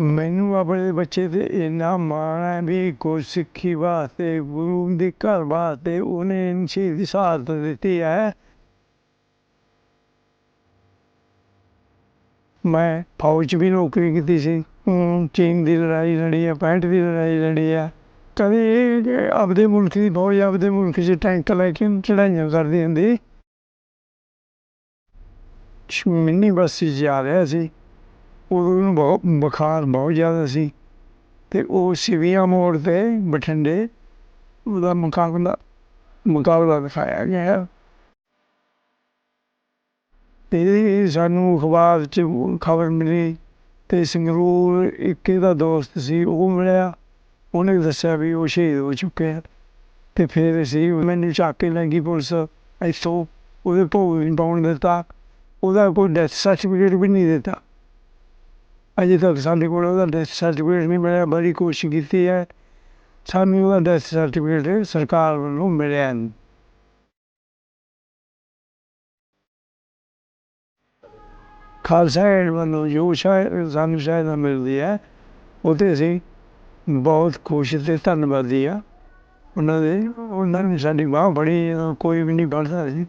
ਮੈਨੂੰ ਆਪਣੇ ਬੱਚੇ ਤੇ ਇੰਨਾ ਮਾਣ ਹੈ ਵੀ ਗੁਰਸਿੱਖੀ ਵਾਸਤੇ, ਗੁਰੂ ਦੇ ਘਰ ਵਾਸਤੇ ਉਹਨੇ ਸ਼ਹੀਦੀ ਸ਼ਹਾਦਤ ਦਿੱਤੀ ਹੈ। ਮੈਂ ਫੌਜ 'ਚ ਵੀ ਨੌਕਰੀ ਕੀਤੀ ਸੀ। ਅਮ ਚੀਨ ਦੀ ਲੜਾਈ ਲੜੀ ਹੈ ਪੈਂਹਠ ਦੀ ਲੜਾਈ ਲੜੀ ਹੈ। ਕਦੇ ਇਹ ਆਪਦੇ ਮੁਲਕ ਦੀ ਫੌਜ ਆਪਦੇ ਮੁਲਕ 'ਚ ਟੈਂਕ ਲੈ ਕੇ ਚੜਾਈਆਂ ਕਰਦੀ ਹੁੰਦੀ। ਮਿੰਨੀ ਬੱਸ 'ਚ ਜਾ ਰਿਹਾ ਸੀ। ਉਹਨੂੰ ਬਹੁਤ ਬੁਖਾਰ ਬਹੁਤ ਜ਼ਿਆਦਾ ਸੀ ਤੇ ਉਹ ਸਿਵੀਆਂ ਮੋੜ ਤੇ ਬਠਿੰਡੇ ਉਹਦਾ ਮੁਕਾਬਲਾ ਮੁਕਾਬਲਾ ਦਿਖਾਇਆ ਗਿਆ। ਤੇ ਸਾਨੂੰ ਅਖਬਾਰ 'ਚ ਖਬਰ ਮਿਲੀ ਤੇ ਸੰਗਰੂਰ ਇੱਕ ਇਹਦਾ ਦੋਸਤ ਸੀ, ਉਹ ਮਿਲਿਆ। ਉਹਨੇ ਦੱਸਿਆ ਵੀ ਉਹ ਸ਼ਹੀਦ ਹੋ ਚੁੱਕੇ ਆ ਤੇ ਫਿਰ ਅਸੀਂ ਮੈਨੂੰ ਚੱਕ ਕੇ ਲੈ ਗਈ ਪੁਲਿਸ, ਇੱਥੋਂ ਉਹਦੇ ਭੋਗ ਨਹੀਂ ਪਾਉਣ ਦਿੱਤਾ। ਉਹਦਾ ਕੋਈ ਡੈਥ ਸਰਟੀਫਿਕੇਟ ਵੀ ਨਹੀਂ ਦਿੱਤਾ। ਅਜੇ ਤੱਕ ਸਾਡੇ ਕੋਲ ਉਹਦਾ ਡੈਥ ਸਰਟੀਫਿਕੇਟ ਨਹੀਂ ਮਿਲਿਆ, ਬੜੀ ਕੋਸ਼ਿਸ਼ ਕੀਤੀ ਹੈ। ਸਾਨੂੰ ਉਹਦਾ ਡੈਥ ਸਰਟੀਫਿਕੇਟ ਸਰਕਾਰ ਵੱਲੋਂ ਮਿਲਿਆ ਨਹੀਂ। ਖਾਲਸਾ ਏਡ ਵੱਲੋਂ ਜੋ ਸ਼ਾਇਦ ਸਾਨੂੰ ਸਹਾਇਤਾ ਮਿਲਦੀ ਹੈ ਉਹ 'ਤੇ ਅਸੀਂ ਬਹੁਤ ਖੁਸ਼ ਤੇ ਧੰਨਵਾਦੀ ਆ ਉਹਨਾਂ ਦੇ, ਉਹਨਾਂ ਨੇ ਸਾਡੀ ਬਾਂਹ ਫੜੀ, ਕੋਈ ਵੀ ਨਹੀਂ ਫੜ ਸਕਦਾ ਸੀ।